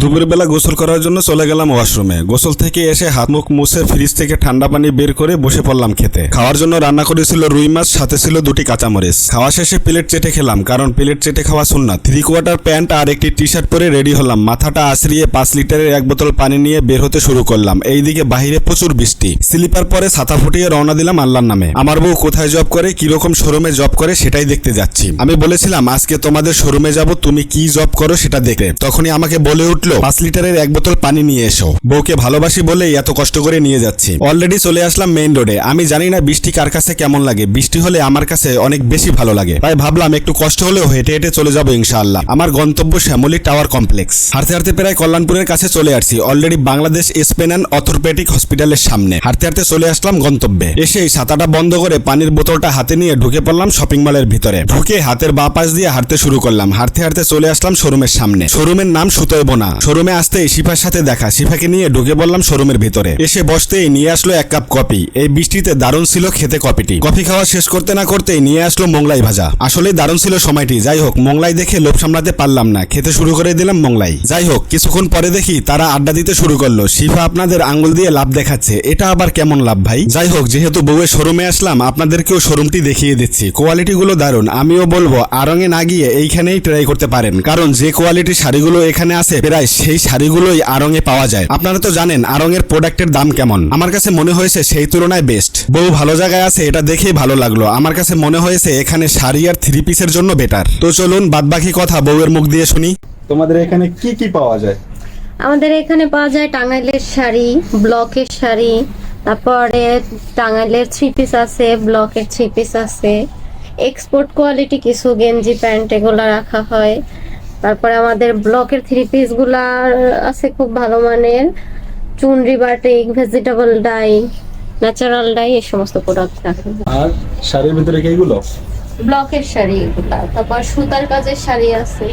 দুপুরবেলা গোসল করার জন্য চলে গেলাম ওয়াশরুমে। গোসল থেকে এসে হাত মুখ মুছে ফ্রিজ থেকে ঠান্ডা পানি বের করে বসে পড়লাম খেতে। খাওয়ার জন্য রান্না করেছিল রুই মাছ, সাথে ছিল দুটি কাঁচামরিচ। খাওয়া শেষে প্লেট চেটে খেলাম, কারণ প্লেট চেটে খাওয়া সুন্নাত। থ্রি কোয়ার্টার প্যান্ট আর একটি টি শার্ট পরে রেডি হলাম। মাথাটা আছড়িয়ে পাঁচ লিটারের এক বোতল পানি নিয়ে বের হতে শুরু করলাম। এইদিকে বাহিরে প্রচুর বৃষ্টি। স্লিপার পরে ছাতা ফুটিয়ে রওনা দিলাম আল্লাহর নামে। আমার বউ কোথায় জব করে, কীরকম শোরুমে জব করে সেটাই দেখতে যাচ্ছি। আমি বলেছিলাম, আজকে তোমাদের শোরুমে যাব, তুমি কি জব করো সেটা দেখে তখনই আমাকে বলে উঠল। পাঁচ লিটারের এক বোতল পানি নিয়ে এসো। বউকে ভালোবাসি বলেই এত কষ্ট করে নিয়ে যাচ্ছি। অলরেডি চলে আসলাম মেইন রোডে আমি জানি না বৃষ্টি কার কাছে কেমন লাগে। বৃষ্টি হলে আমার কাছে অনেক বেশি ভালো লাগে। তাই ভাবলাম একটু কষ্ট হলেও হেঁটে হেঁটে চলে যাব ইনশাআল্লাহ। আমার গন্তব্য শ্যামলী টাওয়ার কমপ্লেক্স। হাঁটতে হাঁটতে প্রায় কল্যাণপুরের কাছে চলে আসছি। Already Bangladesh spine and orthopaedic হসপিটালের সামনে। হাঁটতে হাঁটতে চলে আসলাম গন্তব্যে। এসেই ছাতাটা বন্ধ করে পানির বোতলটা হাতে নিয়ে ঢুকে পড়লাম শপিং মলের ভিতরে। ঢুকে হাতের বা পাশ দিয়ে হাঁটতে শুরু করলাম। হাঁটতে হাঁটতে চলে আসলাম শোরুমের সামনে। শোরুমের নাম সুতোয় বোনা। শোরুমে আসতেই শিফার সাথে দেখা। শিফাকে নিয়ে ঢুকে পড়লাম শোরুমের ভিতরে। এসে বসতেই নিয়ে আসলো এক কাপ কফি। এই বৃষ্টিতে দারুণ ছিল খেতে কফিটি। কফি খাওয়া শেষ করতে না করতেই নিয়ে আসলো মোংলাই ভাজা। আসলে দারুণ ছিল সময়টি। যাই হোক, মোংলাই দেখে লোভ সামলাতে পারলাম না। খেতে শুরু করে দিলাম মোংলাই। যাই হোক, কিছুক্ষণ পরে দেখি তারা আড্ডা দিতে শুরু করল। শিফা আপনাদের আঙ্গুল দিয়ে লাভ দেখাচ্ছে। এটা আবার কেমন লাভ ভাই? যাই হোক, যেহেতু বউয়ের শোরুমে আসলাম, আপনাদেরকেও শোরুমটি দেখিয়ে দিচ্ছি। কোয়ালিটি গুলো দারুণ। আমিও বলব আরঙে না গিয়ে এইখানেই ট্রাই করতে পারেন। কারণ যে কোয়ালিটির শাড়িগুলো এখানে আছে প্রায় সেই শাড়িগুলোই আরঙে পাওয়া যায়। আপনারা তো জানেন আরঙের প্রোডাক্টের দাম কেমন। আমার কাছে মনে হয়েছে সেই তুলনায় বেস্ট বউ ভালো জায়গায় আছে এটা দেখেই ভালো লাগল। আমার কাছে মনে হয়েছে এখানে শাড়ি আর থ্রি পিসের জন্য বেটার তো চলুন বাদবাকি কথা বউয়ের মুখ দিয়ে শুনি। তোমাদের এখানে কি কি পাওয়া যায়? আমাদের এখানে পাওয়া যায় টাঙ্গাইলের শাড়ি ব্লকের শাড়ি তারপরে টাঙ্গাইলের থ্রি পিস আছে ব্লকের থ্রি পিস আছে। এক্সপোর্ট কোয়ালিটি কিছু গেঞ্জি প্যান্ট এগুলো রাখা হয়। তারপরে আমাদের ব্লকের থ্রি পিসগুলা আছে খুব ভালো মানের। Chunri batik vegetable dye natural dye এই সমস্ত প্রোডাক্ট হয় আর শাড়ির ভিতরে কি এগুলো? ব্লকের শাড়ি এগুলা। তারপর সুতার কাজের শাড়ি আছে।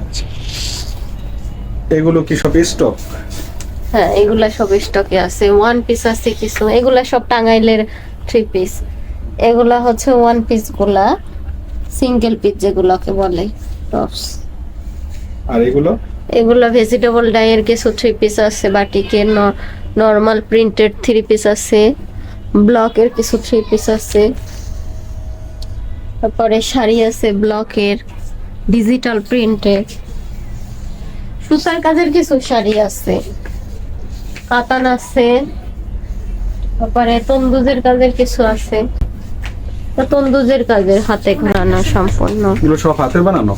আচ্ছা। এগুলো কি সব স্টক হ্যাঁ এগুলা সব স্টকে আছে। ওয়ান পিস আছে কিছু। এগুলা সব টাঙ্গাইলের থ্রি পিস এগুলা হচ্ছে ওয়ান পিসগুলা। সিঙ্গেল পিস যেগুলোকে বলে। টপস আর এগুলো? এগুলা ভেজিটেবল ডাইয়ের কিছু থ্রি পিস আছে বাটিকের নর্মাল প্রিন্টেড থ্রি পিস আছে ব্লকের কিছু থ্রি পিস আছে। তারপরে শাড়ি আছে ব্লকের ডিজিটাল প্রিন্টের সুতার কাজের কিছু শাড়ি আছে কাতান আছে। তারপরে তন্দুজের কাজের কিছু আছে। তন্দুজের কাজের হাতে ঘোরানো সম্পূর্ণ। এগুলো সব হাতের বানানো?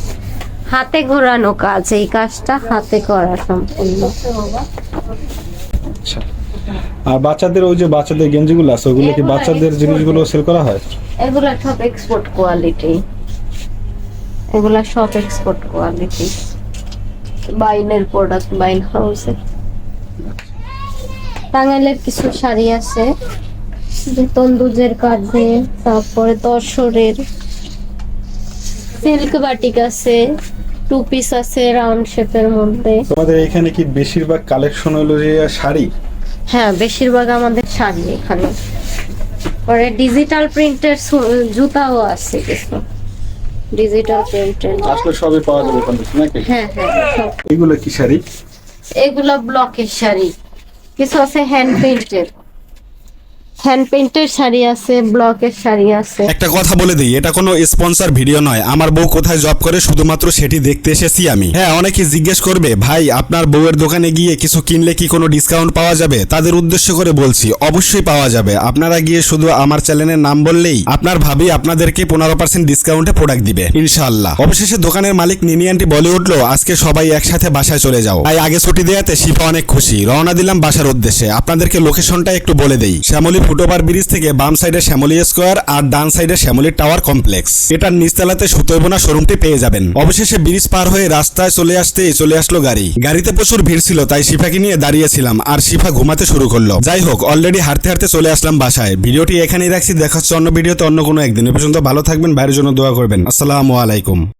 হাতে ঘোরানো কাজ এই কাজটা হাতে করা সম্পূর্ণ। আচ্ছা। আর বাচ্চাদের ওই যে বাচ্চাদের গেঞ্জিগুলো আছে ওগুলো কি বাচ্চাদের জিনিসগুলো সেল করা হয়? এগুলা সব এক্সপোর্ট কোয়ালিটি এগুলা সব এক্সপোর্ট কোয়ালিটি বাইনের প্রোডাক্ট বাইন হাউসের টাঙ্গাইলের কিছু শাড়ি আছে। যে তন্দুজের কাঁধে তারপরে তসরের সিল্ক বাটিক আছে টু পিস আছে রাউন্ড শেপের মধ্যে। তোমাদের এখানে কি বেশিরভাগ কালেকশন হলো যে শাড়ি? হ্যাঁ বেশিরভাগ আমাদের শাড়ি এখানে। পরে ডিজিটাল প্রিন্টের জুতাও আছে কিছু। ডিজিটাল প্রিন্টের আসলে সবই পাওয়া যাবে ওখান নাকি? হ্যাঁ হ্যাঁ সব। এগুলো কি শাড়ি? এগুলো ব্লকের শাড়ি। কিছু আছে হ্যান্ড পেইন্টের হ্যান্ড পেইন্টের শাড়ি আছে ব্লকের শাড়ি আছে। একটা কথা বলে দিই, এটা কোনো স্পন্সর ভিডিও নয়। আমার বউ কোথায় জব করে শুধুমাত্র সেটি দেখতে এসেছি আমি। হ্যাঁ অনেকে জিজ্ঞেস করবে, ভাই, আপনার বউয়ের দোকানে গিয়ে কিছু কিনলে কি কোনো ডিসকাউন্ট পাওয়া যাবে? তাদের উদ্দেশ্য করে বলছি, অবশ্যই পাওয়া যাবে। আপনারা গিয়ে শুধু আমার চ্যানেলের নাম বললেই আপনার ভাবি আপনাদেরকে পনেরো পার্সেন্ট ডিসকাউন্টে প্রোডাক্ট দিবে, ইনশাআল্লাহ। অবশেষে দোকানের মালিক নিনি আন্টি বলে উঠল, আজকে সবাই একসাথে বাসায় চলে যাও। তাই আগে ছুটি দেওয়াতে শিফা অনেক খুশি। রওনা দিলাম বাসার উদ্দেশ্যে। আপনাদেরকে লোকেশনটা একটু বলে দেই। শ্যামলী ফুটওভার ব্রিজ থেকে বাম সাইডে শ্যামলী স্কোয়ার আর ডান সাইডে শ্যামলী টাওয়ার কমপ্লেক্স। এটার নিচতলাতে সুতৈবনা শোরুমটি পেয়ে যাবেন। অবশেষে ব্রিজ পার হয়ে রাস্তায় চলে আসতেই চলে আসলো গাড়ি। গাড়িতে প্রচুর ভিড় ছিল, তাই শিফাকে নিয়ে দাঁড়িয়েছিলাম আর শিফা ঘুমাতে শুরু করল। যাই হোক অলরেডি হাঁটতে হাঁটতে চলে আসলাম বাসায়। ভিডিওটি এখানেই রাখছি দেখা হচ্ছে অন্য ভিডিওতে অন্য কোনো একদিন। এ পর্যন্ত ভালো থাকবেন, বাইরের জন্য দোয়া করবেন। আসসালামু আলাইকুম।